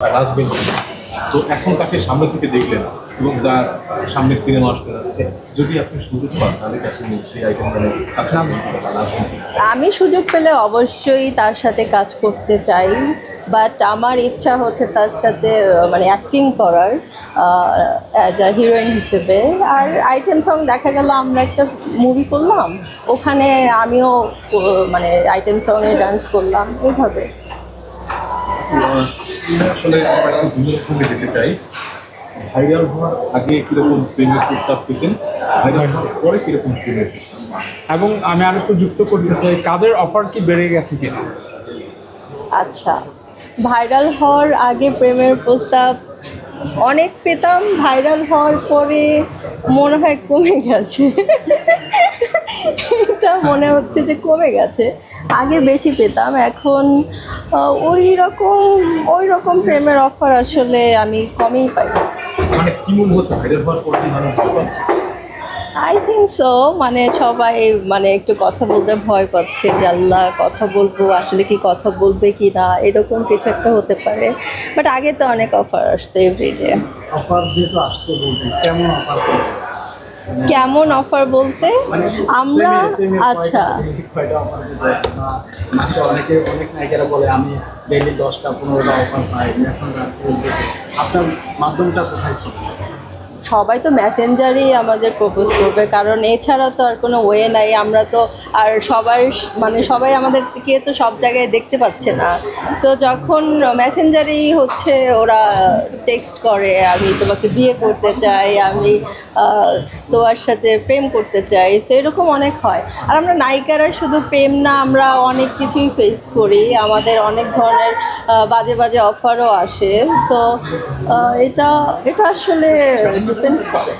রাজবেন তো এখন তাকে সামনে থেকে দেখলেন এবং তার সামনে সিনেমা আসতে যাচ্ছে। যদি আপনি সুযোগ পান, তাহলে কাছে সেই রাজবেন আমি সুযোগ পেলে অবশ্যই তার সাথে কাজ করতে চাই বাট আমার ইচ্ছা হচ্ছে তার সাথে মানে অ্যাক্টিং করার অ্যাজ আ হিরোইন হিসেবে। আর আইটেম সং দেখা গেল, আমরা একটা মুভি করলাম। ওখানে আমিও মানে আইটেম সঙ্গে ডান্স করলাম। এইভাবে আসলে আমরা একটু ভিন্ন রকমে যেতে চাই। ভাইরাল হওয়ার আগে কীরকম প্রেমের প্রস্তাব পেতেন ভাইরাল হওয়ার পরে কীরকম প্রেমের এবং আমি আর একটু যুক্ত করতে চাই কাজের অফার কি বেড়ে গেছে কিনা? আচ্ছা ভাইরাল হওয়ার আগে প্রেমের প্রস্তাব অনেক পেতাম ভাইরাল হওয়ার পরে মনে হয় কমে গেছে। এটা মনে হচ্ছে যে কমে গেছে। আগে বেশি পেতাম এখন ওই রকম ওই রকম প্রেমের অফার আসলে আমি কমই পাই। মানে কি মনে হচ্ছে ভাইরাল হওয়ার পর কি মানুষ আই থিঙ্ক সো মানে সবাই মানে একটু কথা বলতে ভয় পাচ্ছে যে আল্লাহ কথা বলব আসলে কি কথা বলবে কি না এরকম কিছু একটা হতে পারে। বাট আগে তো অনেক অফার আসতো এভরিডে অফার যেহেতু আসতে বলবেন কেমন অফার কেমন অফার বলতে? আমরা আচ্ছা। মাসে অনেকে অনেক নায়িকারা বলে, আমি ডেইলি দশটা, পনেরোটা অফার পাই আপনার মাধ্যমটা কোথায় সবাই তো মেসেঞ্জারই আমাদের প্রপোজ করবে, কারণ এছাড়া তো আর কোনো ওয়ে নাই, আমরা তো আর সবার মানে সবাই আমাদেরকে তো সব জায়গায় দেখতে পাচ্ছে না। সো যখন মেসেঞ্জারেই হচ্ছে ওরা টেক্সট করে, আমি তোমাকে বিয়ে করতে চাই, আমি তোমার সাথে প্রেম করতে চাই সো এরকম অনেক হয়। আর আমরা নায়িকারা শুধু প্রেম না, আমরা অনেক কিছুই ফেস করি, আমাদের অনেক ধরনের বাজে বাজে অফারও আসে। সো এটা এটা আসলে ডিপেন্ড করে